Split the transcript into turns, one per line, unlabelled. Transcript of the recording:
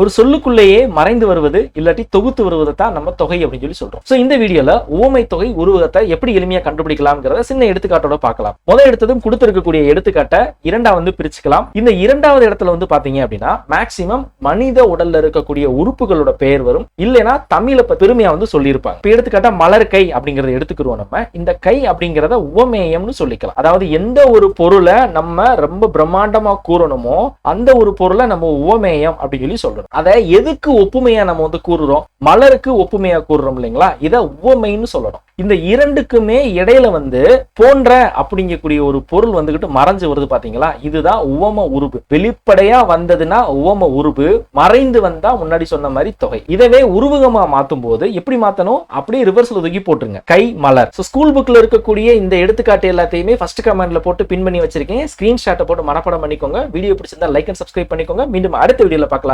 ஒரு சொல்லுக்குள்ளேயே மறைந்து வருவது இல்லாட்டி தொகுத்து வருவதை தான் நம்ம தொகை அப்படின்னு சொல்லி சொல்றோம். ஸோ இந்த வீடியோல உவமை தொகை உருவகத்தை எப்படி எளிமையா கண்டுபிடிக்கலாம்ங்கிறத சின்ன எடுத்துக்காட்டோட பார்க்கலாம். முதல் எடுத்ததும் கொடுத்திருக்கக்கூடிய எடுத்துக்காட்டை இரண்டா வந்து பிரிச்சுக்கலாம். இந்த இரண்டாவது இடத்துல வந்து பாத்தீங்க அப்படின்னா மேக்சிமம் மனித உடல்ல இருக்கக்கூடிய உறுப்புகளோட பெயர் வரும். இல்லைன்னா தமிழ பெருமையா வந்து சொல்லியிருப்பாங்க. இப்போ எடுத்துக்காட்டா மலர் கை அப்படிங்கறத எடுத்துக்கிறோம் நம்ம. இந்த கை அப்படிங்கிறத உவமேயம்னு சொல்லிக்கலாம். அதாவது எந்த ஒரு பொருளை நம்ம ரொம்ப பிரம்மாண்டமா கூறணுமோ அந்த ஒரு பொருளை நம்ம உவமேயம் அப்படின்னு சொல்லி சொல்றோம். அதை எதுக்கு ஒப்புமையா நம்ம வந்து கூறுறோம்? மலருக்கு ஒப்புமையா கூறுறோம் இல்லைங்களா? இதை உவமைன்னு சொல்லணும். இந்த இரண்டுக்குமே இடையில வந்து போன்ற அப்படிங்கக்கூடிய ஒரு பொருள் வந்துகிட்டு மறைஞ்சு வருது பாத்தீங்களா? இதுதான் உவம உருபு. வெளிப்படையா வந்ததுன்னா உவம உருபு மறைந்து வந்தா முன்னாடி சொன்ன மாதிரி தொகை. இதவே உருவகமா மாத்தும் போது எப்படி மாத்தணும்? அப்படியே ரிவர்ஸ்ல தூக்கி போட்டுருங்க. கை மலர். ஸோ ஸ்கூல் புக்ல இருக்கக்கூடிய இந்த எடுத்துக்காட்டு எல்லாத்தையுமே ஃபர்ஸ்ட் கமெண்ட்ல போட்டு பின் பண்ணி வச்சிருக்கேன். ஸ்கிரீன்ஷாட்டை போட்டு மனப்படம் பண்ணிக்கோங்க. வீடியோ பிடிச்சிருந்தா லைக் அண்ட் சப்ஸ்கிரைப் பண்ணிக்கோங்க. மீண்டும் அடுத்த வீடியோல பார்க்கலாம்.